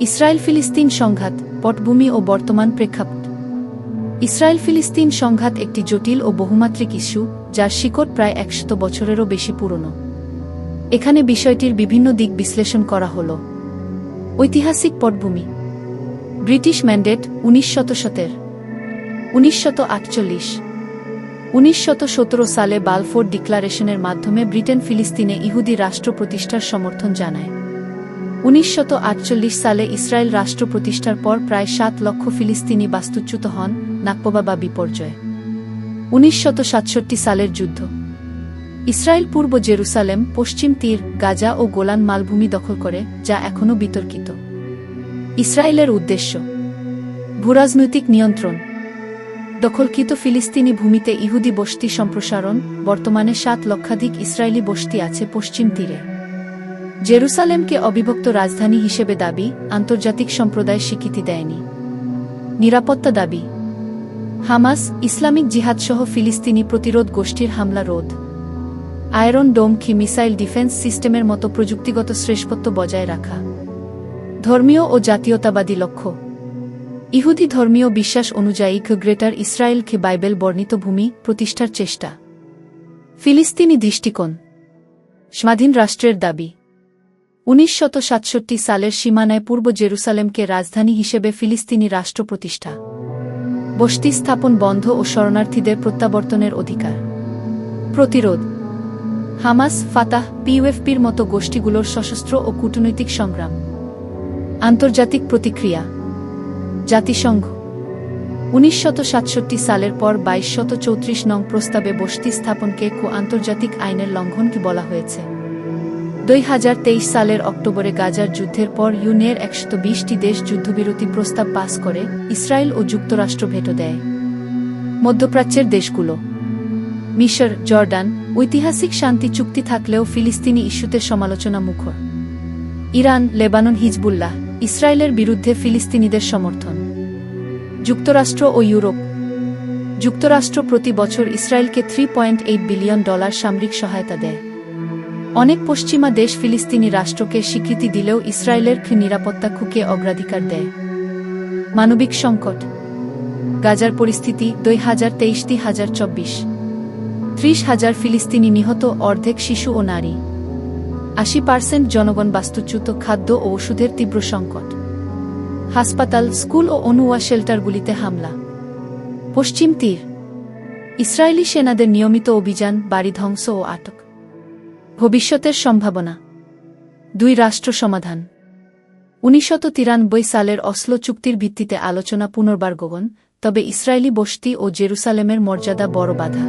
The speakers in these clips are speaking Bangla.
ইসরায়েল ফিলিস্তিন সংঘাত, পটভূমি ও বর্তমান প্রেক্ষাপট। ইসরায়েল ফিলিস্তিন সংঘাত একটি জটিল ও বহুমাত্রিক ইস্যু, যার শিকড় প্রায় একশত বছরেরও বেশি পুরনো। এখানে বিষয়টির বিভিন্ন দিক বিশ্লেষণ করা হল। ঐতিহাসিক পটভূমি। ব্রিটিশ ম্যান্ডেট উনিশ শত সতের উনিশ শত আটচল্লিশ উনিশ শত সতেরো সালে বালফোর ডিক্লারেশনের মাধ্যমে ব্রিটেন ফিলিস্তিনে ইহুদি রাষ্ট্র প্রতিষ্ঠার সমর্থন জানায়। উনিশ শত আটচল্লিশ সালে ইসরায়েল রাষ্ট্র প্রতিষ্ঠার পর প্রায় সাত লক্ষ ফিলিস্তিনি বাস্তুচ্যুত হন নাকপবা বা বিপর্যয়। উনিশশত সালের যুদ্ধ। ইসরায়েল পূর্ব জেরুসালেম, পশ্চিম তীর, গাজা ও গোলান মালভূমি দখল করে, যা এখনও বিতর্কিত। ইসরায়েলের উদ্দেশ্য। ভূরাজনৈতিক নিয়ন্ত্রণ। দখলকৃত ফিলিস্তিনি ভূমিতে ইহুদি বসতি সম্প্রসারণ, বর্তমানে সাত লক্ষাধিক ইসরায়েলি বসতি আছে পশ্চিম তীরে। জেরুসালেমকে অবিভক্ত রাজধানী হিসেবে দাবি, আন্তর্জাতিক সম্প্রদায় স্বীকৃতি দেয়নি। নিরাপত্তা দাবি, হামাস ইসলামিক জিহাদসহ ফিলিস্তিনি প্রতিরোধ গোষ্ঠীর হামলা রোধ। আয়রন ডোম কি মিসাইল ডিফেন্স সিস্টেমের মতো প্রযুক্তিগত শ্রেষ্ঠত্ব বজায় রাখা। ধর্মীয় ও জাতীয়তাবাদী লক্ষ্য, ইহুদি ধর্মীয় বিশ্বাস অনুযায়ী গ্রেটার ইসরায়েলকে বাইবেল বর্ণিত ভূমি প্রতিষ্ঠার চেষ্টা। ফিলিস্তিনি দৃষ্টিকোণ, স্বাধীন রাষ্ট্রের দাবি উনিশ সালের সীমানায় পূর্ব জেরুসালেমকে রাজধানী হিসেবে ফিলিস্তিনি রাষ্ট্র প্রতিষ্ঠা। বসতি স্থাপন বন্ধ ও শরণার্থীদের প্রত্যাবর্তনের অধিকার। প্রতিরোধ। হামাস, ফাতাহ পিউএফপির মতো গোষ্ঠীগুলোর সশস্ত্র ও কূটনৈতিক সংগ্রাম। আন্তর্জাতিক প্রতিক্রিয়া। জাতিসংঘ। উনিশ সালের পর বাইশ নং প্রস্তাবে বসতি স্থাপনকে কো আন্তর্জাতিক আইনের লঙ্ঘন কি বলা হয়েছে? দুই হাজার তেইশ সালের অক্টোবরে গাজার যুদ্ধের পর ইউনের একশত বিশটি দেশ যুদ্ধবিরতি প্রস্তাব পাস করে ইসরায়েল ও যুক্তরাষ্ট্র ভেটো দেয়। মধ্যপ্রাচ্যের দেশগুলো। মিশর, জর্ডান, ঐতিহাসিক শান্তি চুক্তি থাকলেও ফিলিস্তিনি ইস্যুতে সমালোচনা মুখর। ইরান, লেবানন, হিজবুল্লাহ, ইসরায়েলের বিরুদ্ধে ফিলিস্তিনিদের সমর্থন। যুক্তরাষ্ট্র ও ইউরোপ। যুক্তরাষ্ট্র প্রতি বছর ইসরায়েলকে three point eight billion dollar সামরিক সহায়তা দেয়। অনেক পশ্চিমা দেশ ফিলিস্তিনি রাষ্ট্রকে স্বীকৃতি দিলেও ইসরায়েলের নিরাপত্তা খুকে অগ্রাধিকার দেয়। মানবিক সংকট। গাজার পরিস্থিতি দুই হাজার তেইশ দুই হাজার চব্বিশ। ত্রিশ হাজার ফিলিস্তিনি নিহত অর্ধেক শিশু ও নারী। আশি পার্সেন্ট জনগণ বাস্তুচ্যুত খাদ্য ও ওষুধের তীব্র সংকট। হাসপাতাল, স্কুল ও অনুয়া শেল্টারগুলিতে হামলা। পশ্চিম তীর। ইসরায়েলি সেনাদের নিয়মিত অভিযান, বাড়ি ধ্বংস ও আটক। ভবিষ্যতের সম্ভাবনা। দুই রাষ্ট্র সমাধান। উনিশশত সালের অসলো চুক্তির ভিত্তিতে আলোচনা পুনর্বার গগন তবে ইসরায়েলি বসতি ও জেরুসালেমের মর্যাদা বড় বাধা।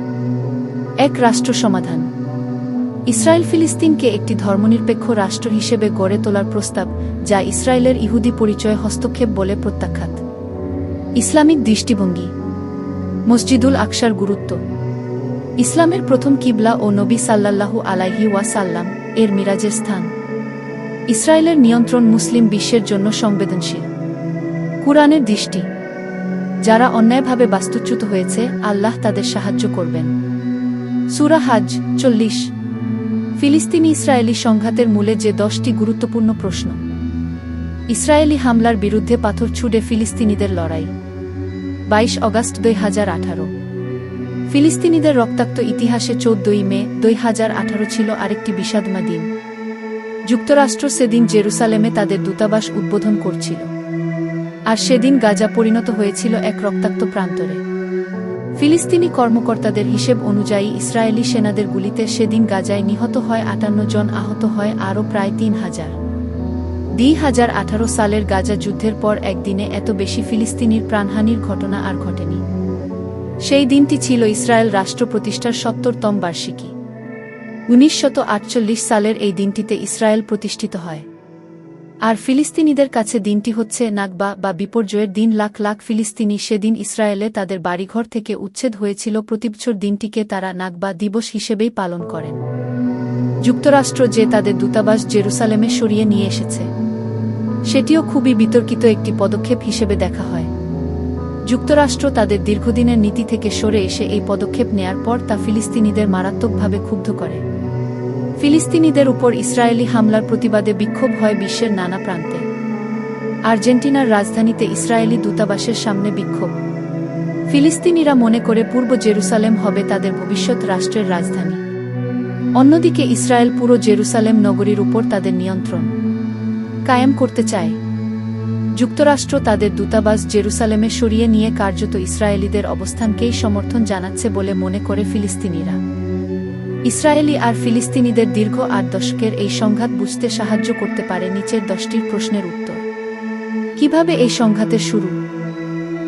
এক রাষ্ট্র সমাধান। ইসরায়েল ফিলিস্তিনকে একটি ধর্মনিরপেক্ষ রাষ্ট্র হিসেবে গড়ে তোলার প্রস্তাব, যা ইসরায়েলের ইহুদি পরিচয় হস্তক্ষেপ বলে প্রত্যাখ্যাত। ইসলামিক দৃষ্টিভঙ্গি। মসজিদুল আকসার গুরুত্ব। ইসলামের প্রথম কিবলা ও নবী সাল্লাল্লাহু আলাইহি ওয়াসাল্লাম এর মিরাজের স্থান। ইসরায়েলের নিয়ন্ত্রণ মুসলিম বিশ্বের জন্য সংবেদনশীল। কুরআনের দৃষ্টি। যারা অন্যায়ভাবে বাস্তুচ্যুত হয়েছে, আল্লাহ তাদের সাহায্য করবেন। সুরা হাজ চল্লিশ। ফিলিস্তিনি ইসরায়েলি সংঘাতের মূলে যে দশটি গুরুত্বপূর্ণ প্রশ্ন। ইসরায়েলি হামলার বিরুদ্ধে পাথর ছুড়ে ফিলিস্তিনিদের লড়াই। বাইশ অগাস্ট দুই হাজার আঠারো। ফিলিস্তিনিদের রক্তাক্ত ইতিহাসে চোদ্দই মে, দুই হাজার আঠারো ছিল আরেকটি বিষাদমা দিন যুক্তরাষ্ট্র সেদিন জেরুসালেমে তাদের দূতাবাস উদ্বোধন করছিল। আর সেদিন গাজা পরিণত হয়েছিল এক রক্তাক্ত প্রান্তরে। ফিলিস্তিনি কর্মকর্তাদের হিসেব অনুযায়ী ইসরায়েলি সেনাদের গুলিতে সেদিন গাজায় নিহত হয় আটান্ন জন, আহত হয় আরও প্রায় তিন হাজার। দুই হাজার সালের গাজা যুদ্ধের পর একদিনে এত বেশি ফিলিস্তিনির প্রাণহানির ঘটনা আর ঘটেনি। সেই দিনটি ছিল ইসরায়েল রাষ্ট্র প্রতিষ্ঠার সত্তরতম বার্ষিকী। উনিশ সালের এই দিনটিতে ইসরায়েল প্রতিষ্ঠিত হয়। আর ফিলিস্তিনিদের কাছে দিনটি হচ্ছে নাগবা বা বিপর্যয়ের দিন। লাখ লাখ ফিলিস্তিনি সেদিন ইসরায়েলে তাদের বাড়িঘর থেকে উচ্ছেদ হয়েছিল। প্রতিবছর দিনটিকে তারা নাগবা দিবস হিসেবেই পালন করেন। যুক্তরাষ্ট্র যে তাদের দূতাবাস জেরুসালেমে সরিয়ে নিয়ে এসেছে। সেটিও খুবই বিতর্কিত একটি পদক্ষেপ হিসেবে দেখা হয়। যুক্তরাষ্ট্র তাদের দীর্ঘদিনের নীতি থেকে সরে এসে এই পদক্ষেপ নেয়ার পর তা ফিলিস্তিনিদের মারাত্মকভাবে ক্ষুব্ধ করে। ফিলিস্তিনিদের উপর ইসরায়েলি হামলার প্রতিবাদে বিক্ষোভ হয় বিশ্বের নানা প্রান্তে। আর্জেন্টিনার রাজধানীতে ইসরায়েলি দূতাবাসের সামনে বিক্ষোভ। ফিলিস্তিনিরা মনে করে পূর্ব জেরুসালেম হবে তাদের ভবিষ্যৎ রাষ্ট্রের রাজধানী। অন্যদিকে ইসরায়েল পুরো জেরুসালেম নগরীর উপর তাদের নিয়ন্ত্রণ। কায়েম করতে চায় যুক্তরাষ্ট্র তাদের দূতাবাস জেরুসালেমে সরিয়ে নিয়ে কার্যত ইসরায়েলিদের অবস্থানকেই সমর্থন জানাচ্ছে বলে মনে করে ফিলিস্তিনিরা। ইসরায়েলি আর ফিলিস্তিনিদের দীর্ঘ আট দশকের এই সংঘাত বুঝতে সাহায্য করতে পারে নিচের দশটির প্রশ্নের উত্তর। কীভাবে এই সংঘাতের শুরু?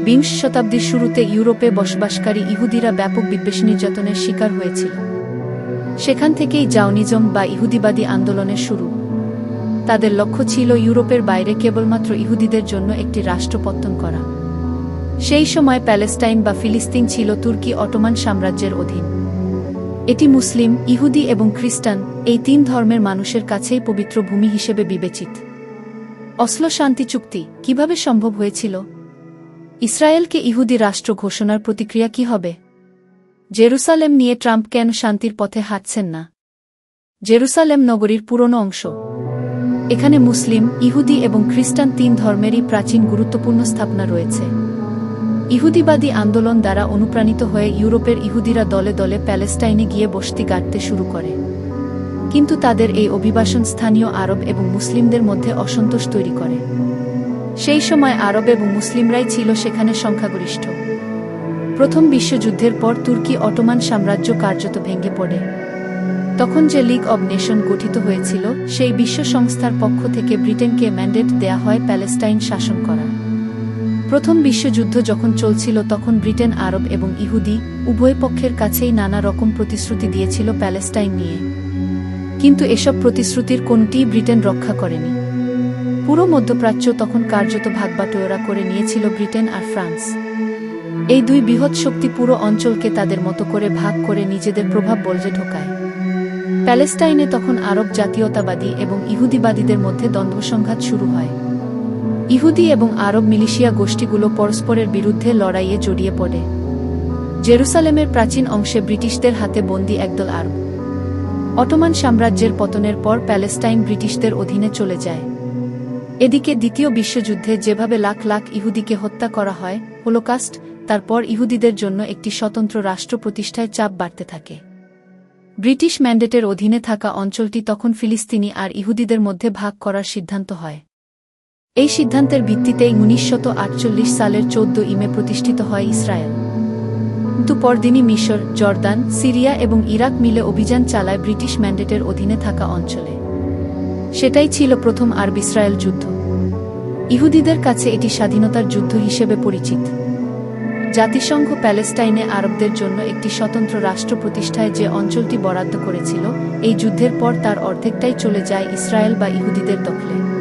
বিংশ শতাব্দীর শুরুতে ইউরোপে বসবাসকারী ইহুদিরা ব্যাপক বিদ্বেষ নির্যাতনের শিকার হয়েছিল। সেখান থেকেই জাওনিজম বা ইহুদিবাদী আন্দোলনের শুরু। তাদের লক্ষ্য ছিল ইউরোপের বাইরে কেবলমাত্র ইহুদিদের জন্য একটি রাষ্ট্রপত্তন করা। সেই সময় প্যালেস্টাইন বা ফিলিস্তিন ছিল তুর্কি অটোমান সাম্রাজ্যের অধীন। এটি মুসলিম, ইহুদি এবং খ্রিস্টান এই তিন ধর্মের মানুষের কাছেই পবিত্র ভূমি হিসেবে বিবেচিত। অসলো শান্তি চুক্তি কীভাবে সম্ভব হয়েছিল? ইসরায়েলকে ইহুদি রাষ্ট্র ঘোষণার প্রতিক্রিয়া কি হবে? জেরুসালেম নিয়ে ট্রাম্প কেন শান্তির পথে হাঁটছেন না? জেরুসালেম নগরীর পুরনো অংশ এখানে মুসলিম, ইহুদি এবং খ্রিস্টান তিন ধর্মেরই প্রাচীন গুরুত্বপূর্ণ স্থাপনা রয়েছে। ইহুদিবাদী আন্দোলন দ্বারা অনুপ্রাণিত হয়ে ইউরোপের ইহুদিরা দলে দলে প্যালেস্টাইনে গিয়ে বসতি গাড়তে শুরু করে। কিন্তু তাদের এই অভিবাসন স্থানীয় আরব এবং মুসলিমদের মধ্যে অসন্তোষ তৈরি করে। সেই সময় আরব এবং মুসলিমরাই ছিল সেখানে সংখ্যাগরিষ্ঠ। প্রথম বিশ্বযুদ্ধের পর তুর্কি অটোমান সাম্রাজ্য কার্যত ভেঙে পড়ে। তখন যে লিগ অব নেশন গঠিত হয়েছিল, সেই বিশ্ব সংস্থার পক্ষ থেকে ব্রিটেনকে ম্যান্ডেট দেয়া হয় প্যালেস্টাইন শাসন করার। প্রথম বিশ্বযুদ্ধ যখন চলছিল, তখন ব্রিটেন আরব এবং ইহুদি উভয় পক্ষের কাছেই নানা রকম প্রতিশ্রুতি দিয়েছিল প্যালেস্টাইন নিয়ে। কিন্তু এসব প্রতিশ্রুতির কোনটিই ব্রিটেন রক্ষা করেনি। পুরো মধ্যপ্রাচ্য তখন কার্যত ভাগবাটোয়রা করে নিয়েছিল ব্রিটেন আর ফ্রান্স। এই দুই বৃহৎ শক্তি পুরো অঞ্চলকে তাদের মতো করে ভাগ করে নিজেদের প্রভাব বলজে ঢোকায়। প্যালেস্টাইনে তখন আরব জাতীয়তাবাদী এবং ইহুদিবাদীদের মধ্যে দ্বন্দ্বসংঘাত শুরু হয়। ইহুদি এবং আরব মিলিশিয়া গোষ্ঠীগুলো পরস্পরের বিরুদ্ধে লড়াইয়ে জড়িয়ে পড়ে। জেরুসালেমের প্রাচীন অংশে ব্রিটিশদের হাতে বন্দী একদল আরব। অটোমান সাম্রাজ্যের পতনের পর প্যালেস্টাইন ব্রিটিশদের অধীনে চলে যায়। এদিকে দ্বিতীয় বিশ্বযুদ্ধে যেভাবে লাখ লাখ ইহুদিকে হত্যা করা হয়, হোলোকাস্ট, তারপর ইহুদিদের জন্য একটি স্বতন্ত্র রাষ্ট্র প্রতিষ্ঠায় চাপ বাড়তে থাকে। ব্রিটিশ ম্যান্ডেটের অধীনে থাকা অঞ্চলটি তখন ফিলিস্তিনি আর ইহুদিদের মধ্যে ভাগ করার সিদ্ধান্ত হয়। এই সিদ্ধান্তের ভিত্তিতেই উনিশশত সালের চোদ্দ ইমে প্রতিষ্ঠিত হয় ইসরায়েল। কিন্তু পরদিনই মিশর, জর্দান, সিরিয়া এবং ইরাক মিলে অভিযান চালায় ব্রিটিশ ম্যান্ডেটের অধীনে থাকা অঞ্চলে। সেটাই ছিল প্রথম আরব ইসরায়েল যুদ্ধ। ইহুদিদের কাছে এটি স্বাধীনতার যুদ্ধ হিসেবে পরিচিত। জাতিসংঘ প্যালেস্টাইনে আরবদের জন্য একটি স্বতন্ত্র রাষ্ট্র প্রতিষ্ঠায় যে অঞ্চলটি বরাদ্দ করেছিল, এই যুদ্ধের পর তার অর্ধেকটাই চলে যায় ইসরায়েল বা ইহুদিদের দখলে।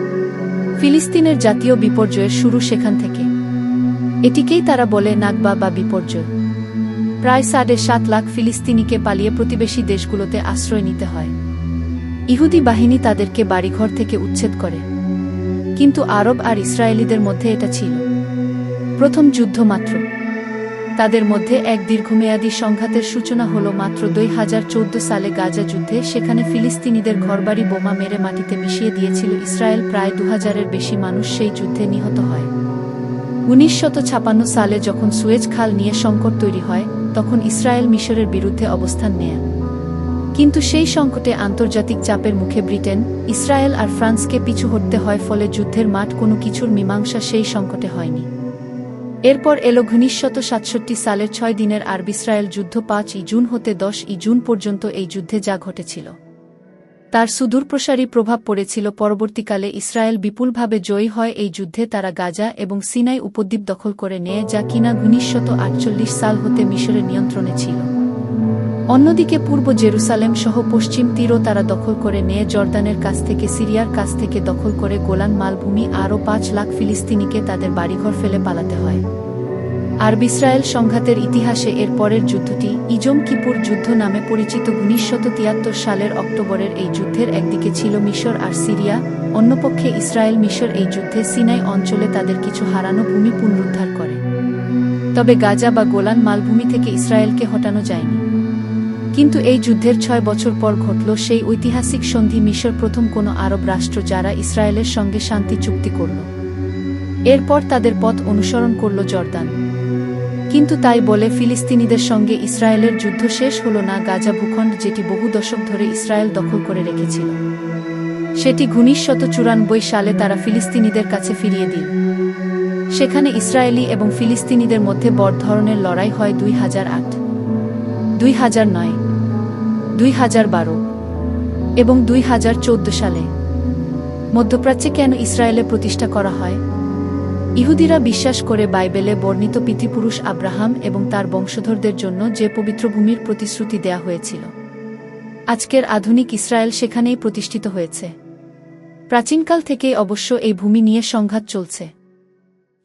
ফিলিস্তিনের জাতীয় বিপর্যয়ের শুরু সেখান থেকে। এটিকেই তারা বলে নাগবা বা বিপর্যয়। প্রায় সাড়ে সাত লাখ ফিলিস্তিনিকে পালিয়ে প্রতিবেশী দেশগুলোতে আশ্রয় নিতে হয়। ইহুদি বাহিনী তাদেরকে বাড়িঘর থেকে উচ্ছেদ করে। কিন্তু আরব আর ইসরায়েলিদের মধ্যে এটা ছিল। প্রথম যুদ্ধ মাত্র। তাদের মধ্যে এক দীর্ঘমেয়াদী সংঘাতের সূচনা হল মাত্র দুই হাজার চৌদ্দ সালে গাজা যুদ্ধে, সেখানে ফিলিস্তিনিদের ঘরবাড়ি বোমা মেরে মাটিতে মিশিয়ে দিয়েছিল ইসরায়েল। প্রায় দু হাজারের বেশি মানুষ সেই যুদ্ধে নিহত হয়। ছাপান্ন সালে যখন সুয়েজ খাল নিয়ে সংকট তৈরি হয়, তখন ইসরায়েল মিশরের বিরুদ্ধে অবস্থান নেয়। কিন্তু সেই সংকটে আন্তর্জাতিক চাপের মুখে ব্রিটেন, ইসরায়েল আর ফ্রান্সকে পিছু হটতে হয়, ফলে যুদ্ধের মাঠ কোনো কিছুর মীমাংসা সেই সংকটে হয়নি। এরপর এলো ঘনিশত সাতষট্টি সালের ছয় দিনের আর ইসরায়েল যুদ্ধ পাঁচ ই জুন হতে দশ ই জুন পর্যন্ত এই যুদ্ধে যা ঘটেছিল। তার সুদূরপ্রসারী প্রভাব পড়েছিল পরবর্তীকালে ইসরায়েল বিপুলভাবে জয়ী হয় এই যুদ্ধে তারা গাজা এবং সিনাই উপদ্বীপ দখল করে নেয় যা কিনা ঘনিশত আটচল্লিশ সাল হতে মিশরের নিয়ন্ত্রণে ছিল। অন্যদিকে পূর্ব জেরুসালেম সহ পশ্চিম তীরও তারা দখল করে নেয়। জর্দানের কাছ থেকে, সিরিয়ার কাছ থেকে দখল করে গোলান মালভূমি আরও পাঁচ লাখ ফিলিস্তিনিকে তাদের বাড়িঘর ফেলে পালাতে হয়। আর ইসরায়েল সংঘাতের ইতিহাসে এর পরের যুদ্ধটি ইজম কিপুর যুদ্ধ নামে পরিচিত উনিশশত তিয়াত্তর সালের অক্টোবরের এই যুদ্ধের একদিকে ছিল মিশর আর সিরিয়া, অন্যপক্ষে ইসরায়েল মিশর এই যুদ্ধে সিনাই অঞ্চলে তাদের কিছু হারানো ভূমি পুনরুদ্ধার করে। তবে গাজা বা গোলান মালভূমি থেকে ইসরায়েলকে হটানো যায়নি। কিন্তু এই যুদ্ধের ছয় বছর পর ঘটল সেই ঐতিহাসিক সন্ধি মিশর প্রথম কোনো আরব রাষ্ট্র যারা ইসরায়েলের সঙ্গে শান্তি চুক্তি করল। এরপর তাদের পথ অনুসরণ করল জর্দান। কিন্তু তাই বলে ফিলিস্তিনিদের সঙ্গে ইসরায়েলের যুদ্ধ শেষ হল না গাজা ভূখণ্ড যেটি বহু দশক ধরে ইসরায়েল দখল করে রেখেছিল। সেটি ঘুনিশশত চুরানব্বই সালে তারা ফিলিস্তিনিদের কাছে ফিরিয়ে দিল। সেখানে ইসরায়েলি এবং ফিলিস্তিনিদের মধ্যে বড় ধরনের লড়াই হয় দুই হাজার আট। দুই হাজার নয়। দুই হাজার বারো এবং দুই হাজার চোদ্দ সালে মধ্যপ্রাচ্যে কেন ইসরায়েলে প্রতিষ্ঠা করা হয়? ইহুদিরা বিশ্বাস করে বাইবেলে বর্ণিত পিতৃপুরুষ আব্রাহাম এবং তার বংশধরদের জন্য যে পবিত্র ভূমির প্রতিশ্রুতি দেয়া হয়েছিল। আজকের আধুনিক ইসরায়েল সেখানেই প্রতিষ্ঠিত হয়েছে। প্রাচীনকাল থেকেই অবশ্য এই ভূমি নিয়ে সংঘাত চলছে।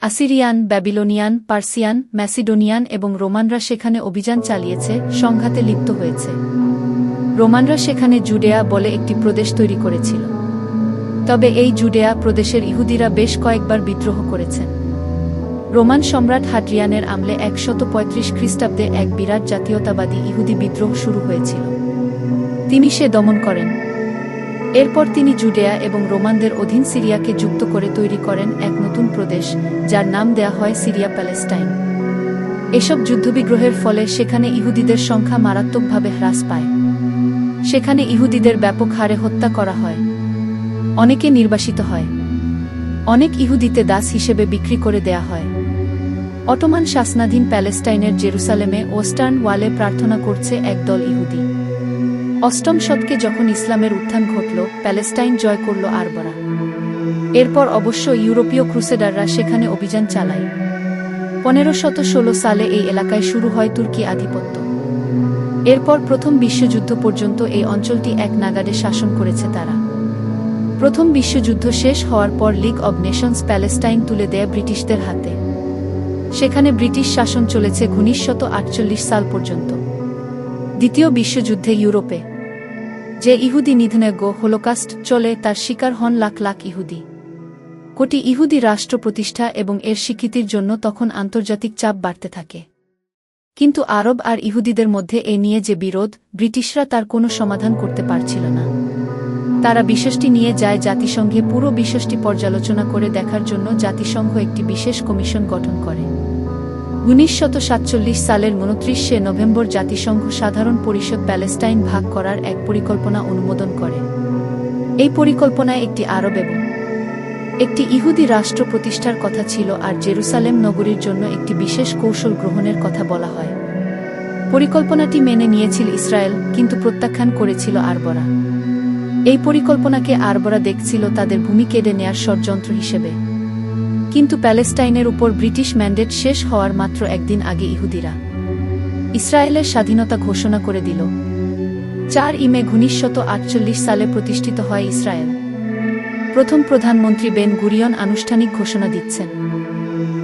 আসিরিয়ান, ব্যাবিলোনিয়ান, পার্সিয়ান, ম্যাসিডোনিয়ান এবং রোমানরা সেখানে অভিযান চালিয়েছে, সংঘাতে লিপ্ত হয়েছে। রোমানরা সেখানে জুডেয়া বলে একটি প্রদেশ তৈরি করেছিল। তবে এই জুডেয়া প্রদেশের ইহুদিরা বেশ কয়েকবার বিদ্রোহ করেছেন। রোমান সম্রাট হাড্রিয়ানের আমলে একশত পঁয়ত্রিশ খ্রিস্টাব্দে এক বিরাট জাতীয়তাবাদী ইহুদি বিদ্রোহ শুরু হয়েছিল। তিনি সে দমন করেন। এরপর তিনি জুডেয়া এবং রোমানদের অধীন সিরিয়াকে যুক্ত করে তৈরি করেন এক নতুন প্রদেশ, যার নাম দেয়া হয় সিরিয়া প্যালেস্টাইন। এসব যুদ্ধবিগ্রহের ফলে সেখানে ইহুদিদের সংখ্যা মারাত্মকভাবে হ্রাস পায়। সেখানে ইহুদিদের ব্যাপক হারে হত্যা করা হয়। অনেকে নির্বাসিত হয়। অনেক ইহুদিতে দাস হিসেবে বিক্রি করে দেয়া হয়। অটোমান শাসনাধীন প্যালেস্টাইনের জেরুসালেমে ওয়েস্টার্ন ওয়ালে প্রার্থনা করছে একদল ইহুদি। অষ্টম শতকে যখন ইসলামের উত্থান ঘটল, প্যালেস্টাইন জয় করল আরবরা। এরপর অবশ্য ইউরোপীয় ক্রুসেডাররা সেখানে অভিযান চালায়। পনেরো শত ষোলো সালে এই এলাকায় শুরু হয় তুর্কি আধিপত্য। এরপর প্রথম বিশ্বযুদ্ধ পর্যন্ত এই অঞ্চলটি এক নাগাডে শাসন করেছে তারা। প্রথম বিশ্বযুদ্ধ শেষ হওয়ার পর লিগ অব নেশনস প্যালেস্টাইন তুলে দেয় ব্রিটিশদের হাতে। সেখানে ব্রিটিশ শাসন চলেছে ঘনিশশত আটচল্লিশ সাল পর্যন্ত। দ্বিতীয় বিশ্বযুদ্ধে ইউরোপে। যে ইহুদি নিধনে গো হোলোকাস্ট চলে তার শিকার হন লাখ লাখ ইহুদি। কোটি ইহুদি রাষ্ট্র প্রতিষ্ঠা এবং এর স্বীকৃতির জন্য তখন আন্তর্জাতিক চাপ বাড়তে থাকে। কিন্তু আরব আর ইহুদিদের মধ্যে এ নিয়ে যে বিরোধ, ব্রিটিশরা তার কোনো সমাধান করতে পারছিল না। তারা বিষয়টি নিয়ে যায় জাতিসংঘে পুরো বিষয়টি পর্যালোচনা করে দেখার জন্য জাতিসংঘ একটি বিশেষ কমিশন গঠন করে। উনিশশত সালের উনত্রিশে নভেম্বর জাতিসংঘ সাধারণ পরিষদ প্যালেস্টাইন ভাগ করার এক পরিকল্পনা অনুমোদন করে। এই পরিকল্পনায় একটি আরব এবং একটি ইহুদি রাষ্ট্র প্রতিষ্ঠার কথা ছিল আর জেরুসালেম নগরীর জন্য একটি বিশেষ কৌশল গ্রহণের কথা বলা হয়। পরিকল্পনাটি মেনে নিয়েছিল ইসরায়েল, কিন্তু প্রত্যাখ্যান করেছিল আরবরা। এই পরিকল্পনাকে আরবরা দেখছিল তাদের ভূমি কেড়ে নেয়ার ষড়যন্ত্র হিসেবে। কিন্তু প্যালেস্টাইনের উপর ব্রিটিশ ম্যান্ডেট শেষ হওয়ার মাত্র একদিন আগে ইহুদিরা ইসরায়েলের স্বাধীনতা ঘোষণা করে দিল। চার ইমে ঘনিশশত আটচল্লিশ সালে প্রতিষ্ঠিত হয় ইসরায়েল। প্রথম প্রধানমন্ত্রী বেন গুরিয়ন আনুষ্ঠানিক ঘোষণা দিচ্ছেন।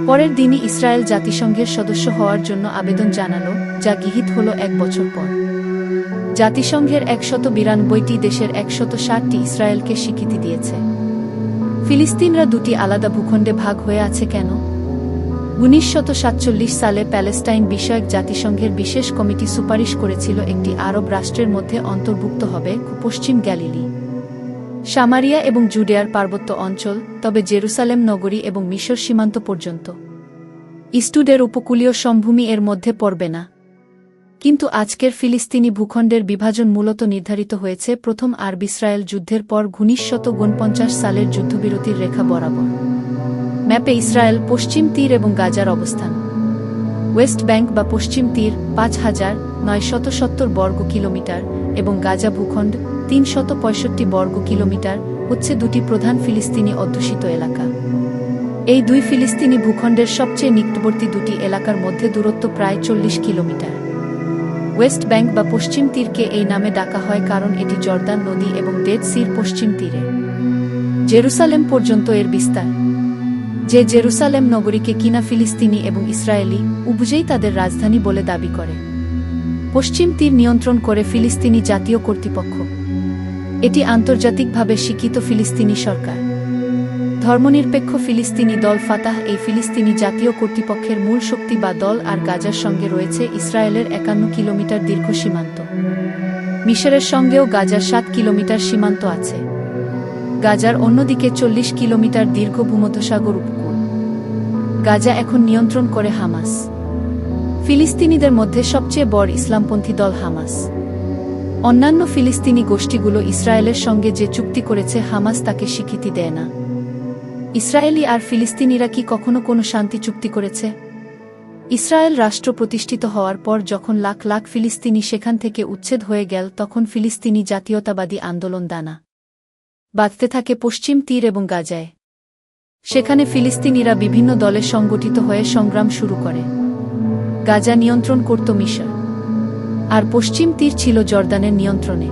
পরের দিনই ইসরায়েল জাতিসংঘের সদস্য হওয়ার জন্য আবেদন জানালো যা গৃহীত হল এক বছর পর। জাতিসংঘের একশত বিরানব্বইটি দেশের একশত ষাটটি ইসরায়েলকে স্বীকৃতি দিয়েছে। ফিলিস্তিনরা দুটি আলাদা ভূখণ্ডে ভাগ হয়ে আছে কেন? সাতচল্লিশ সালে প্যালেস্টাইন বিষয়ক জাতিসংঘের বিশেষ কমিটি সুপারিশ করেছিল একটি আরব রাষ্ট্রের মধ্যে অন্তর্ভুক্ত হবে পশ্চিম গ্যালিলি। সামারিয়া এবং জুডেয়ার পার্বত্য অঞ্চল, তবে জেরুসালেম নগরী এবং মিশর সীমান্ত পর্যন্ত। ইস্টুডের উপকূলীয় সমভূমি এর মধ্যে পড়বে না। কিন্তু আজকের ফিলিস্তিনি ভূখণ্ডের বিভাজন মূলত নির্ধারিত হয়েছে প্রথম আরব ইসরায়েল যুদ্ধের পর ঘনিশশত গুণপঞ্চাশ সালের যুদ্ধবিরতির রেখা বরাবর। ম্যাপে ইসরায়েল পশ্চিম তীর এবং গাজার অবস্থান। ওয়েস্ট ব্যাংক বা পশ্চিম তীর পাঁচ হাজার নয়শত সত্তর বর্গ কিলোমিটার এবং গাজা ভূখণ্ড তিনশত পঁয়ষট্টি বর্গ কিলোমিটার হচ্ছে দুটি প্রধান ফিলিস্তিনি অধ্যুষিত এলাকা। এই দুই ফিলিস্তিনি ভূখণ্ডের সবচেয়ে নিকটবর্তী দুটি এলাকার মধ্যে দূরত্ব প্রায় চল্লিশ কিলোমিটার। ওয়েস্ট ব্যাংক বা পশ্চিম তীরকে এই নামে ডাকা হয় কারণ এটি জর্দান নদী এবং ডেড সির পশ্চিম তীরে। জেরুসালেম পর্যন্ত এর বিস্তার। যে জেরুসালেম নগরীকে কিনা ফিলিস্তিনি এবং ইসরায়েলি উভুজেই তাদের রাজধানী বলে দাবি করে। পশ্চিম তীর নিয়ন্ত্রণ করে ফিলিস্তিনি জাতীয় কর্তৃপক্ষ। এটি আন্তর্জাতিকভাবে স্বীকৃত ফিলিস্তিনি সরকার। ধর্মনিরপেক্ষ ফিলিস্তিনি দল ফাতাহ এই ফিলিস্তিনি জাতীয় কর্তৃপক্ষের মূল শক্তি বা দল আর গাজার সঙ্গে রয়েছে ইসরায়েলের একান্ন কিলোমিটার দীর্ঘ সীমান্ত। মিশরের সঙ্গেও গাজার সাত কিলোমিটার সীমান্ত আছে। গাজার অন্যদিকে চল্লিশ কিলোমিটার দীর্ঘ ভূমধ্যসাগর উপকূল। গাজা এখন নিয়ন্ত্রণ করে হামাস। ফিলিস্তিনিদের মধ্যে সবচেয়ে বড় ইসলামপন্থী দল হামাস। অন্যান্য ফিলিস্তিনি গোষ্ঠীগুলো ইসরায়েলের সঙ্গে যে চুক্তি করেছে, হামাস তাকে স্বীকৃতি দেয় না। ইসরায়েলি আর ফিলিস্তিনিরা কি কখনো কোনো শান্তি চুক্তি করেছে? ইসরায়েল রাষ্ট্র প্রতিষ্ঠিত হওয়ার পর যখন লাখ লাখ ফিলিস্তিনি সেখান থেকে উচ্ছেদ হয়ে গেল, তখন ফিলিস্তিনি জাতীয়তাবাদী আন্দোলন দানা বাঁধতে থাকে পশ্চিম তীর এবং গাজায়। সেখানে ফিলিস্তিনিরা বিভিন্ন দলে সংগঠিত হয়ে সংগ্রাম শুরু করে। গাজা নিয়ন্ত্রণ করত মিশর। আর পশ্চিম তীর ছিল জর্দানের নিয়ন্ত্রণে।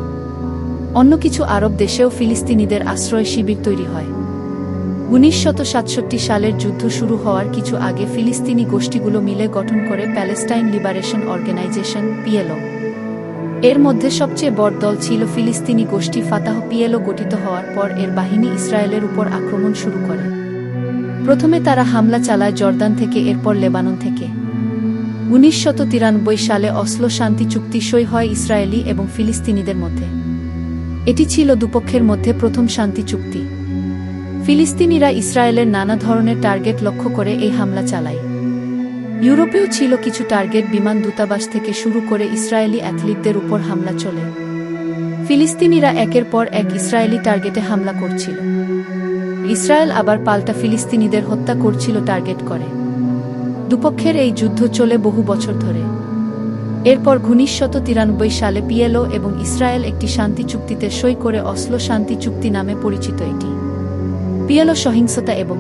অন্য কিছু আরব দেশেও ফিলিস্তিনিদের আশ্রয় শিবির তৈরি হয়। উনিশশত সাতষট্টি সালের যুদ্ধ শুরু হওয়ার কিছু আগে ফিলিস্তিনি গোষ্ঠীগুলো মিলে গঠন করে প্যালেস্টাইন লিবারেশন অর্গানাইজেশন পিএলও। এর মধ্যে সবচেয়ে বড় দল ছিল ফিলিস্তিনি গোষ্ঠী ফাতাহ পিএলও গঠিত হওয়ার পর এর বাহিনী ইসরায়েলের উপর আক্রমণ শুরু করে। প্রথমে তারা হামলা চালায় জর্দান থেকে, এরপর লেবানন থেকে। তিরানব্বই সালে অসলো শান্তি চুক্তি সই হয় ইসরায়েলি এবং ফিলিস্তিনিদের মধ্যে। এটি ছিল দুপক্ষের মধ্যে প্রথম শান্তি চুক্তি। ফিলিস্তিনিরা ইসরায়েলের নানা ধরনের টার্গেট লক্ষ্য করে এই হামলা চালায়। ইউরোপেও ছিল কিছু টার্গেট বিমান দূতাবাস থেকে শুরু করে ইসরায়েলি অ্যাথলিটদের উপর হামলা চলে। ফিলিস্তিনিরা একের পর এক ইসরায়েলি টার্গেটে হামলা করছিল। ইসরায়েল আবার পাল্টা ফিলিস্তিনিদের হত্যা করছিল টার্গেট করে। দুপক্ষের এই যুদ্ধ চলে বহু বছর ধরে। এরপর উনিশশত তিরানব্বই সালে পিএলও এবং ইসরায়েল একটি শান্তি চুক্তিতে সই করে অসলো শান্তি চুক্তি নামে পরিচিত এটি। পিএলও সহিংসতা এবং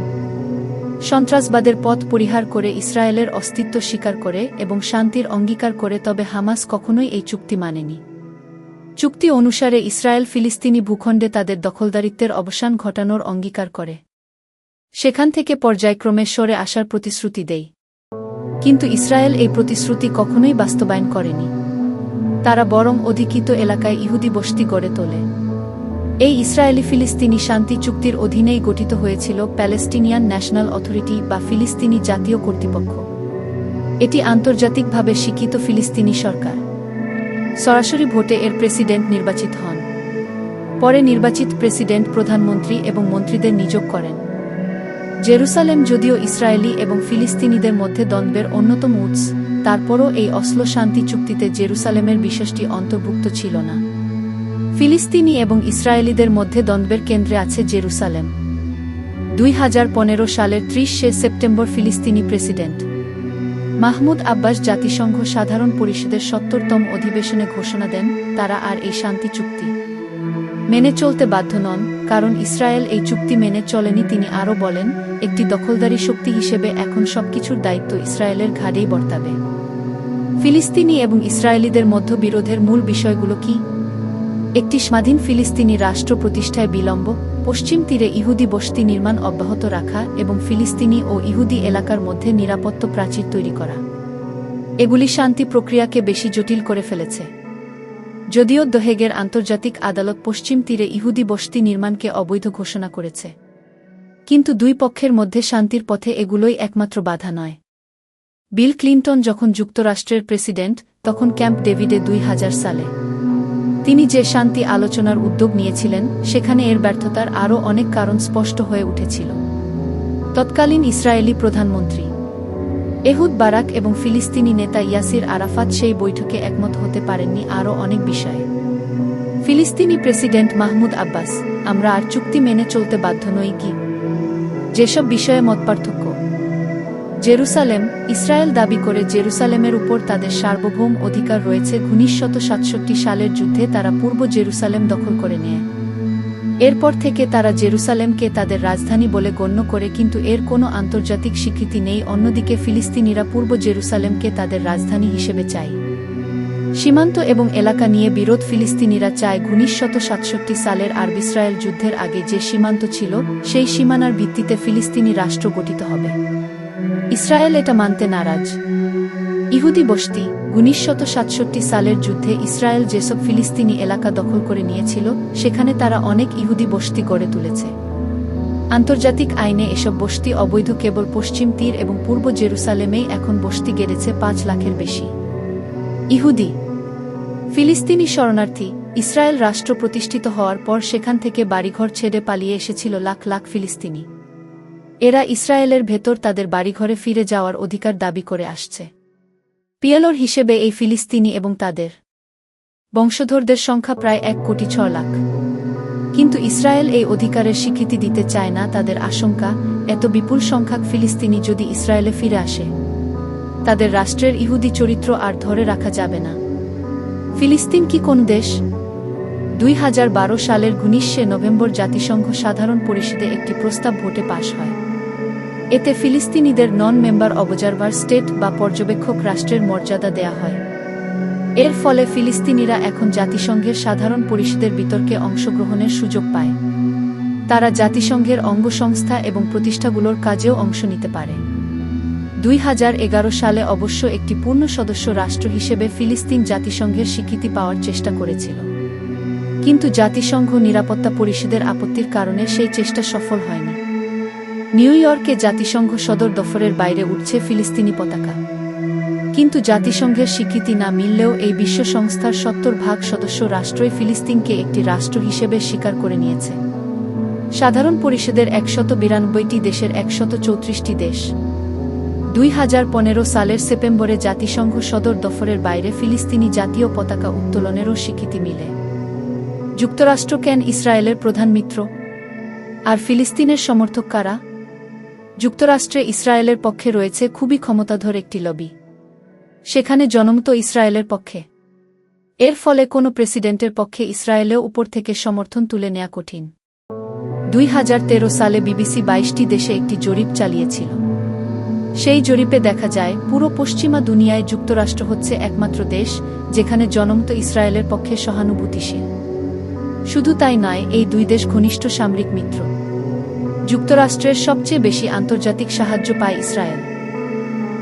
সন্ত্রাসবাদের পথ পরিহার করে ইসরায়েলের অস্তিত্ব স্বীকার করে এবং শান্তির অঙ্গীকার করে, তবে হামাস কখনোই এই চুক্তি মানেনি। চুক্তি অনুসারে ইসরায়েল ফিলিস্তিনি ভূখণ্ডে তাদের দখলদারিত্বের অবসান ঘটানোর অঙ্গীকার করে। সেখান থেকে পর্যায়ক্রমে সরে আসার প্রতিশ্রুতি দেয়। কিন্তু ইসরায়েল এই প্রতিশ্রুতি কখনোই বাস্তবায়ন করেনি। তারা বরং অধিকৃত এলাকায় ইহুদি বসতি গড়ে তোলে। এই ইসরায়েলি ফিলিস্তিনি শান্তি চুক্তির অধীনেই গঠিত হয়েছিল প্যালেস্টিনিয়ান ন্যাশনাল অথরিটি বা ফিলিস্তিনি জাতীয় কর্তৃপক্ষ। এটি আন্তর্জাতিকভাবে স্বীকৃত ফিলিস্তিনি সরকার। সরাসরি ভোটে এর প্রেসিডেন্ট নির্বাচিত হন। পরে নির্বাচিত প্রেসিডেন্ট প্রধানমন্ত্রী এবং মন্ত্রীদের নিয়োগ করেন। জেরুসালেম যদিও ইসরায়েলি এবং ফিলিস্তিনিদের মধ্যে দ্বন্দ্বের অন্যতম উৎস, তারপরও এই অসলো শান্তি চুক্তিতে জেরুসালেমের বিষয়টি অন্তর্ভুক্ত ছিল না। ফিলিস্তিনি এবং ইসরায়েলিদের মধ্যে দ্বন্দ্বের কেন্দ্রে আছে জেরুসালেম। দুই হাজার পনেরো সালের ত্রিশে সেপ্টেম্বর ফিলিস্তিনি প্রেসিডেন্ট মাহমুদ আব্বাস জাতিসংঘ সাধারণ পরিষদের সত্তরতম অধিবেশনে ঘোষণা দেন, তারা আর এই শান্তি চুক্তি মেনে চলতে বাধ্য নন। কারণ ইসরায়েল এই চুক্তি মেনে চলেনি, তিনি আরও বলেন, একটি দখলদারি শক্তি হিসেবে এখন সবকিছুর দায়িত্ব ইসরায়েলের ঘাড়েই বর্তাবে। ফিলিস্তিনি এবং ইসরায়েলিদের মধ্য বিরোধের মূল বিষয়গুলো কি? একটি স্বাধীন ফিলিস্তিনি রাষ্ট্র প্রতিষ্ঠায় বিলম্ব, পশ্চিম তীরে ইহুদি বসতি নির্মাণ অব্যাহত রাখা এবং ফিলিস্তিনি ও ইহুদি এলাকার মধ্যে নিরাপত্তা প্রাচীর তৈরি করা। এগুলি শান্তি প্রক্রিয়াকে বেশি জটিল করে ফেলেছে। যদিও দহেগের আন্তর্জাতিক আদালত পশ্চিম তীরে ইহুদি বসতি নির্মাণকে অবৈধ ঘোষণা করেছে। কিন্তু দুই পক্ষের মধ্যে শান্তির পথে এগুলোই একমাত্র বাধা নয়। বিল ক্লিন্টন যখন যুক্তরাষ্ট্রের প্রেসিডেন্ট, তখন ক্যাম্প ডেভিডে দুই হাজার সালে। তিনি যে শান্তি আলোচনার উদ্যোগ নিয়েছিলেন, সেখানে এর ব্যর্থতার আরও অনেক কারণ স্পষ্ট হয়ে উঠেছিল। তৎকালীন ইসরায়েলি প্রধানমন্ত্রী এহুদ বারাক এবং ফিলিস্তিনি নেতা ইয়াসির আরাফাত সেই বৈঠকে একমত হতে পারেননি আরও অনেক বিষয়ে। ফিলিস্তিনি প্রেসিডেন্ট মাহমুদ আব্বাস, আমরা আর চুক্তি মেনে চলতে বাধ্য নই কি? যেসব বিষয়ে মতপার্থক্য জেরুসালেম, ইসরায়েল দাবি করে জেরুসালেমের উপর তাদের সার্বভৌম অধিকার রয়েছে উনিশশত সালের যুদ্ধে তারা পূর্ব জেরুসালেম দখল করে নেয়। এরপর থেকে তারা জেরুসালেমকে তাদের রাজধানী বলে গণ্য করে, কিন্তু এর কোনো আন্তর্জাতিক স্বীকৃতি নেই। অন্যদিকে ফিলিস্তিনিরা পূর্ব জেরুসালেমকে তাদের রাজধানী হিসেবে চায়। সীমান্ত এবং এলাকা নিয়ে বিরোধ ফিলিস্তিনিরা চায় উনিশশত সাতষট্টি সালের আর ইসরায়েল যুদ্ধের আগে যে সীমান্ত ছিল, সেই সীমানার ভিত্তিতে ফিলিস্তিনি রাষ্ট্র গঠিত হবে। ইসরায়েল এটা মানতে নারাজ। ইহুদি বসতি উনিশশত সাতষট্টি সালের যুদ্ধে ইসরায়েল যেসব ফিলিস্তিনি এলাকা দখল করে নিয়েছিল, সেখানে তারা অনেক ইহুদি বসতি গড়ে তুলেছে। আন্তর্জাতিক আইনে এসব বসতি অবৈধ কেবল পশ্চিম তীর এবং পূর্ব জেরুসালেমেই এখন বসতি গেড়েছে পাঁচ লাখের বেশি। ইহুদি। ফিলিস্তিনি শরণার্থী ইসরায়েল রাষ্ট্র প্রতিষ্ঠিত হওয়ার পর সেখান থেকে বাড়িঘর ছেড়ে পালিয়ে এসেছিল লাখ লাখ ফিলিস্তিনি। এরা ইসরায়েলের ভেতর তাদের বাড়িঘরে ফিরে যাওয়ার অধিকার দাবি করে আসছে। পিএলওর হিসেবে এই ফিলিস্তিনি এবং তাদের বংশধরদের সংখ্যা প্রায় এক কোটি ছ লাখ। কিন্তু ইসরায়েল এই অধিকারের স্বীকৃতি দিতে চায় না, তাদের আশঙ্কা, এত বিপুল সংখ্যক ফিলিস্তিনি যদি ইসরায়েলে ফিরে আসে, তাদের রাষ্ট্রের ইহুদি চরিত্র আর ধরে রাখা যাবে না। ফিলিস্তিন কি কোন দেশ? দুই হাজার বারো সালের উনিশে নভেম্বর জাতিসংঘ সাধারণ পরিষদে একটি প্রস্তাব ভোটে পাশ হয়। এতে ফিলিস্তিনিদের নন মেম্বার অবজারভার স্টেট বা পর্যবেক্ষক রাষ্ট্রের মর্যাদা দেয়া হয়। এর ফলে ফিলিস্তিনিরা এখন জাতিসংঘের সাধারণ পরিষদের বিতর্কে অংশগ্রহণের সুযোগ পায়। তারা জাতিসংঘের অঙ্গসংস্থা এবং প্রতিষ্ঠাগুলোর কাজেও অংশ নিতে পারে। দুই হাজার এগারো সালে অবশ্য একটি পূর্ণ সদস্য রাষ্ট্র হিসেবে ফিলিস্তিন জাতিসংঘের স্বীকৃতি পাওয়ার চেষ্টা করেছিল। কিন্তু জাতিসংঘ নিরাপত্তা পরিষদের আপত্তির কারণে সেই চেষ্টা সফল হয়নি। নিউ ইয়র্কে জাতিসংঘ সদর দফরের বাইরে উঠছে ফিলিস্তিনি পতাকা। কিন্তু জাতিসংঘের স্বীকৃতি না মিললেও এই বিশ্ব সংস্থার সত্তর ভাগ সদস্য রাষ্ট্রই ফিলিস্তিনকে একটি রাষ্ট্র হিসেবে স্বীকার করে নিয়েছে। সাধারণ পরিষদের একশত বিরানব্বইটি দেশের একশত চৌত্রিশটি দেশ। দুই হাজার পনেরো সালের সেপ্টেম্বরে জাতিসংঘ সদর দফরের বাইরে ফিলিস্তিনি জাতীয় পতাকা উত্তোলনেরও স্বীকৃতি মিলে। যুক্তরাষ্ট্র কেন ইসরায়েলের প্রধান মিত্র? আর ফিলিস্তিনের সমর্থক কারা? যুক্তরাষ্ট্রে ইসরায়েলের পক্ষে রয়েছে খুবই ক্ষমতাধর একটি লবি। সেখানে জনমত ইসরায়েলের পক্ষে। এর ফলে কোনো প্রেসিডেন্টের পক্ষে ইসরায়েলেও উপর থেকে সমর্থন তুলে নেওয়া কঠিন। দুই হাজার তেরো সালে বিবিসি বাইশটি দেশে একটি জরিপ চালিয়েছিল। সেই জরিপে দেখা যায়, পুরো পশ্চিমা দুনিয়ায় যুক্তরাষ্ট্র হচ্ছে একমাত্র দেশ, যেখানে জনমত ইসরায়েলের পক্ষে সহানুভূতিশীল। শুধু তাই নয়, এই দুই দেশ ঘনিষ্ঠ সামরিক মিত্র। যুক্তরাষ্ট্রের সবচেয়ে বেশি আন্তর্জাতিক সাহায্য পায় ইসরায়েল।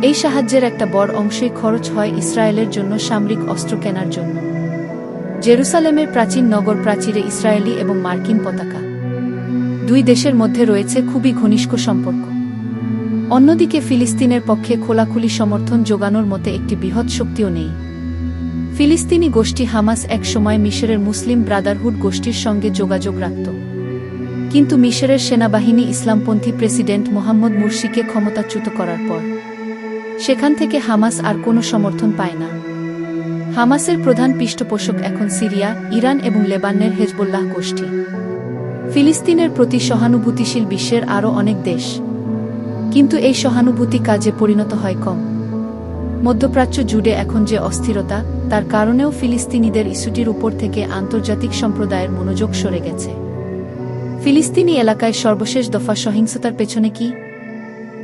এই সাহায্যের একটা বড় অংশই খরচ হয় ইসরায়েলের জন্য সামরিক অস্ত্র কেনার জন্য। জেরুসালেমের প্রাচীন নগর প্রাচীরে ইসরায়েলি এবং মার্কিন পতাকা। দুই দেশের মধ্যে রয়েছে খুবই ঘনিষ্ঠ সম্পর্ক। অন্যদিকে ফিলিস্তিনের পক্ষে খোলাখুলি সমর্থন যোগানোর মতে একটি বৃহৎ শক্তিও নেই। ফিলিস্তিনি গোষ্ঠী হামাস এক সময় মিশরের মুসলিম ব্রাদারহুড গোষ্ঠীর সঙ্গে যোগাযোগ রাখত। কিন্তু মিশরের সেনাবাহিনী ইসলামপন্থী প্রেসিডেন্ট মোহাম্মদ মুরসিকে ক্ষমতাচ্যুত করার পর, সেখান থেকে হামাস আর কোনো সমর্থন পায় না। হামাসের প্রধান পৃষ্ঠপোষক এখন সিরিয়া, ইরান এবং লেবাননের হেজবুল্লাহ গোষ্ঠী। ফিলিস্তিনের প্রতি সহানুভূতিশীল বিশ্বের আরও অনেক দেশ। কিন্তু এই সহানুভূতি কাজে পরিণত হয় কম। মধ্যপ্রাচ্য জুড়ে এখন যে অস্থিরতা, তার কারণেও ফিলিস্তিনিদের ইস্যুটির উপর থেকে আন্তর্জাতিক সম্প্রদায়ের মনোযোগ সরে গেছে। ফিলিস্তিনি এলাকায় সর্বশেষ দফা সহিংসতার পেছনে কি?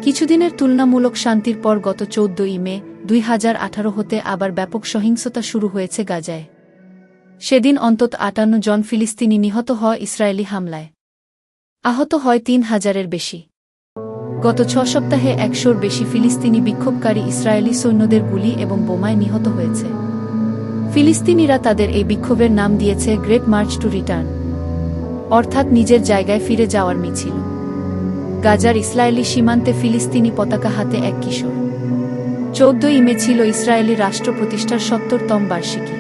কিছুদিনের তুলনামূলক শান্তির পর গত চৌদ্দই মে, দুই হাজার আঠারো হতে আবার ব্যাপক সহিংসতা শুরু হয়েছে গাজায়। সেদিন অন্তত আটান্ন জন ফিলিস্তিনি নিহত হয় ইসরায়েলি হামলায়। আহত হয় তিন হাজারের বেশি। গত ছ সপ্তাহে একশোর বেশি ফিলিস্তিনি বিক্ষোভকারী ইসরায়েলি সৈন্যদের গুলি এবং বোমায় নিহত হয়েছে। ফিলিস্তিনিরা তাদের এই বিক্ষোভের নাম দিয়েছে গ্রেট মার্চ টু রিটার্ন। অর্থাৎ নিজের জায়গায় ফিরে যাওয়ার মিছিল। গাজার ইসরায়েলি সীমান্তে ফিলিস্তিনি পতাকা হাতে এক কিশোর। চৌদ্দই মে ছিল ইসরায়েলি রাষ্ট্র প্রতিষ্ঠার সত্তরতম বার্ষিকী।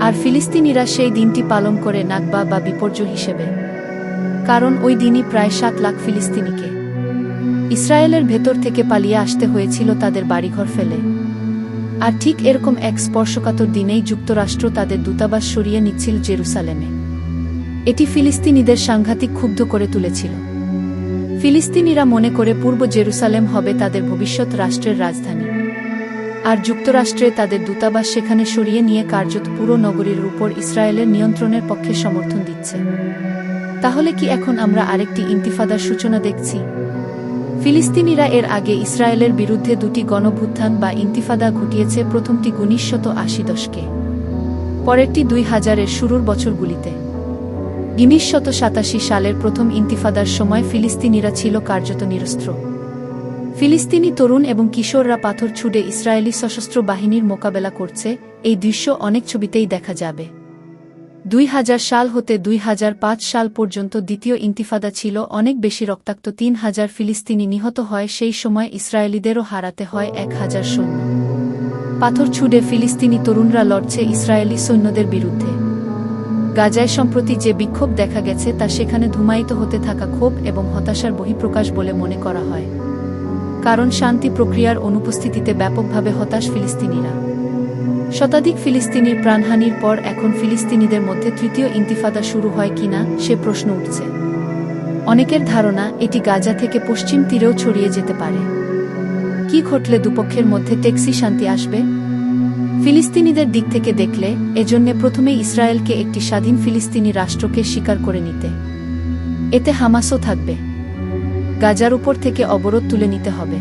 আর ফিলিস্তিনিরা সেই দিনটি পালন করে নাকবা বা বিপর্যয় হিসেবে। কারণ ওই দিনই প্রায় সাত লাখ ফিলিস্তিনিকে। ইসরায়েলের ভেতর থেকে পালিয়ে আসতে হয়েছিল তাদের বাড়িঘর ফেলে। আর ঠিক এরকম এক স্পর্শকাতর দিনেই যুক্তরাষ্ট্র তাদের দূতাবাস সরিয়ে নিচ্ছিল জেরুসালেমে। এটি ফিলিস্তিনিদের সাংঘাতিক ক্ষুব্ধ করে তুলেছিল। ফিলিস্তিনিরা মনে করে পূর্ব জেরুসালেম হবে তাদের ভবিষ্যৎ রাষ্ট্রের রাজধানী। আর যুক্তরাষ্ট্রে তাদের দূতাবাস সেখানে সরিয়ে নিয়ে কার্যত পুরো নগরীর উপর ইসরায়েলের নিয়ন্ত্রণের পক্ষে সমর্থন দিচ্ছে। তাহলে কি এখন আমরা আরেকটি ইন্তিফাদার সূচনা দেখছি? ফিলিস্তিনিরা এর আগে ইসরায়েলের বিরুদ্ধে দুটি গণভুত্থান বা ইন্তিফাদা ঘটিয়েছে, প্রথমটি উনিশশত আশি দশকে, পরেরটি দুই হাজারের শুরুর বছরগুলিতে। উনিশশত সাতাশি সালের প্রথম ইন্তিফাদার সময় ফিলিস্তিনিরা ছিল কার্যত নিরস্ত্র। ফিলিস্তিনি তরুণ এবং কিশোররা পাথর ছুড়ে ইসরায়েলি সশস্ত্র বাহিনীর মোকাবেলা করছে, এই দৃশ্য অনেক ছবিতেই দেখা যাবে। দুই হাজার সাল হতে দুই হাজার পাঁচ সাল পর্যন্ত দ্বিতীয় ইন্তিফাদা ছিল অনেক বেশি রক্তাক্ত, তিন হাজার ফিলিস্তিনি নিহত হয় সেই সময় ইসরায়েলিদেরও হারাতে হয় এক হাজার সৈন্য। পাথর ছুড়ে ফিলিস্তিনি তরুণরা লড়ছে ইসরায়েলি সৈন্যদের বিরুদ্ধে। গাজায় সম্প্রতি যে বিক্ষোভ দেখা গেছে তা সেখানে ধুমায়িত হতে থাকা ক্ষোভ এবং হতাশার বহিঃপ্রকাশ বলে মনে করা হয়। কারণ শান্তি প্রক্রিয়ার অনুপস্থিতিতে ব্যাপকভাবে হতাশ ফিলিস্তিনিরা। শতাধিক ফিলিস্তিনির প্রাণহানির পর এখন ফিলিস্তিনিদের মধ্যে তৃতীয় ইন্তিফাদা শুরু হয় কিনা সে প্রশ্ন উঠছে। অনেকের ধারণা, এটি গাজা থেকে পশ্চিম তীরেও ছড়িয়ে যেতে পারে। কি ঘটলে দুপক্ষের মধ্যে টেক্সি শান্তি আসবে? ফিলিস্তিনিদের দিক থেকে দেখলে, এজন্যে প্রথমে ইসরায়েলকে একটি স্বাধীন ফিলিস্তিনি রাষ্ট্রকে স্বীকার করে নিতে। এতে হামাসও থাকবে। গাজার উপর থেকে অবরোধ তুলে নিতে হবে।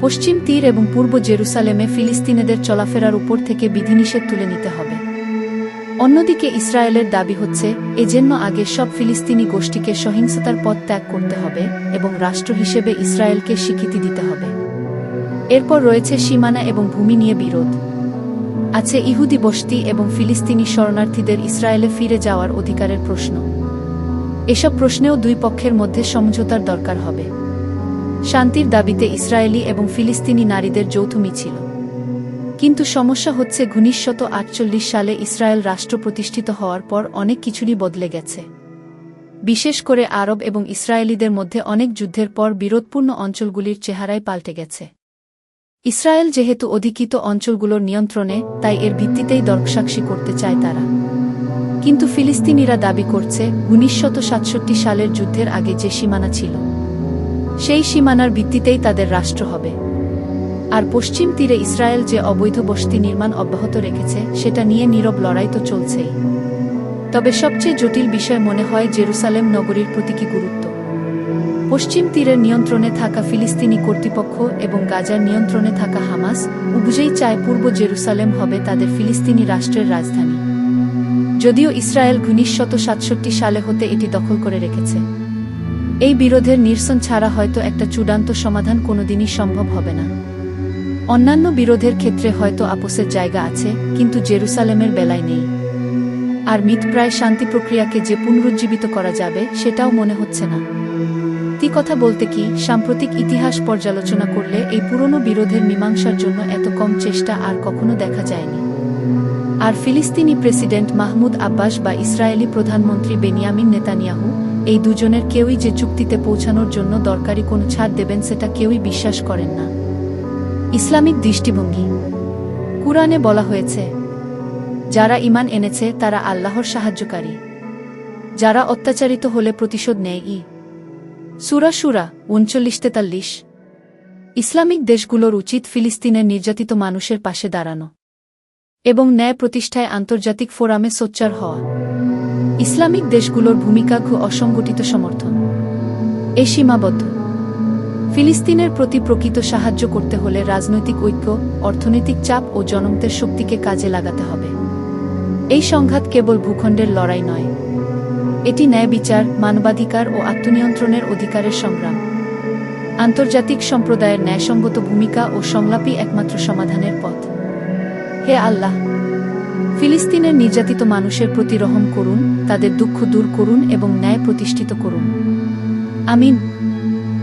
পশ্চিম তীর এবং পূর্ব জেরুসালেমে ফিলিস্তিনিদের চলাফেরার উপর থেকে বিধিনিষেধ তুলে নিতে হবে। অন্যদিকে ইসরায়েলের দাবি হচ্ছে, এজন্য আগে সব ফিলিস্তিনি গোষ্ঠীকে সহিংসতার পথ ত্যাগ করতে হবে এবং রাষ্ট্র হিসেবে ইসরায়েলকে স্বীকৃতি দিতে হবে। এরপর রয়েছে সীমানা এবং ভূমি নিয়ে বিরোধ। আছে ইহুদি বসতি এবং ফিলিস্তিনি শরণার্থীদের ইসরায়েলে ফিরে যাওয়ার অধিকারের প্রশ্ন। এসব প্রশ্নেও দুই পক্ষের মধ্যে সমঝোতার দরকার হবে। শান্তির দাবিতে ইসরায়েলি এবং ফিলিস্তিনি নারীদের যৌথ মিছিল। কিন্তু সমস্যা হচ্ছে উনিশশত আটচল্লিশ সালে ইসরায়েল রাষ্ট্র প্রতিষ্ঠিত হওয়ার পর অনেক কিছুরই বদলে গেছে। বিশেষ করে আরব এবং ইসরায়েলিদের মধ্যে অনেক যুদ্ধের পর বিরোধপূর্ণ অঞ্চলগুলির চেহারায় পাল্টে গেছে। ইসরায়েল যেহেতু অধিকৃত অঞ্চলগুলোর নিয়ন্ত্রণে, তাই এর ভিত্তিতেই দর্কসাক্ষী করতে চায় তারা। কিন্তু ফিলিস্তিনিরা দাবি করছে, উনিশশত সালের যুদ্ধের আগে যে সীমানা ছিল, সেই সীমানার ভিত্তিতেই তাদের রাষ্ট্র হবে। আর পশ্চিম তীরে ইসরায়েল যে অবৈধ বসতি নির্মাণ অব্যাহত রেখেছে, সেটা নিয়ে নীরব লড়াই তো চলছেই। তবে সবচেয়ে জটিল বিষয় মনে হয় জেরুসালেম নগরীর প্রতীকী গুরুত্ব। পশ্চিম তীরের নিয়ন্ত্রণে থাকা ফিলিস্তিনি কর্তৃপক্ষ এবং গাজার নিয়ন্ত্রণে থাকা হামাস উভয়েই চায় পূর্ব জেরুসালেম হবে তাদের ফিলিস্তিনি রাষ্ট্রের রাজধানী। যদিও ইসরায়েল উনিশশত সাতষট্টি সালে হতে এটি দখল করে রেখেছে। এই বিরোধের নিরসন ছাড়া হয়তো একটা চূড়ান্ত সমাধান কোনোদিনই সম্ভব হবে না। অন্যান্য বিরোধের ক্ষেত্রে হয়তো আপোসের জায়গা আছে, কিন্তু জেরুসালেমের বেলায় নেই। আর মিথপ্রায় শান্তি প্রক্রিয়াকে যে পুনরুজ্জীবিত করা যাবে, সেটাও মনে হচ্ছে না। তি কথা বলতে কি, সাম্প্রতিক ইতিহাস পর্যালোচনা করলে এই পুরনো বিরোধের মীমাংসার জন্য এত কম চেষ্টা আর কখনো দেখা যায়নি। আর ফিলিস্তিনি প্রেসিডেন্ট মাহমুদ আব্বাস বা ইসরায়েলি প্রধানমন্ত্রী বেনিয়ামিন নেতানিয়াহু, এই দুজনের কেউই যে চুক্তিতে পৌঁছানোর জন্য দরকারি কোনো ছাড় দেবেন সেটা কেউই বিশ্বাস করেন না। ইসলামিক দৃষ্টিভঙ্গি। কুরআনে বলা হয়েছে, যারা ইমান এনেছে তারা আল্লাহর সাহায্যকারী। যারা অত্যাচারিত হলে প্রতিশোধ নেয় ই সুরা সুরা উনচল্লিশ তেতাল্লিশ। ইসলামিক দেশগুলোর উচিত ফিলিস্তিনের নির্যাতিত মানুষের পাশে দাঁড়ানো এবং ন্যায় প্রতিষ্ঠায় আন্তর্জাতিক ফোরামে সোচ্চার হওয়া। ইসলামিক দেশগুলোর ভূমিকা ঘু অসংগঠিত সমর্থন। এ সীমাবদ্ধ। ফিলিস্তিনের প্রতি প্রকৃত সাহায্য করতে হলে রাজনৈতিক ঐক্য, অর্থনৈতিক চাপ ও জনমতের শক্তিকে কাজে লাগাতে হবে। এই সংঘাত কেবল ভূখণ্ডের লড়াই নয়। এটি ন্যায় বিচার, মানবাধিকার ও আত্মনিয়ন্ত্রণের অধিকারের সংগ্রাম। আন্তর্জাতিক সম্প্রদায়ের ন্যায়সঙ্গত ভূমিকা ও সংলাপই একমাত্র সমাধানের পথ। হে আল্লাহ! ফিলিস্তিনের নির্যাতিত মানুষের প্রতি রহম করুন, তাদের দুঃখ দূর করুন এবং ন্যায় প্রতিষ্ঠিত করুন। আমিন।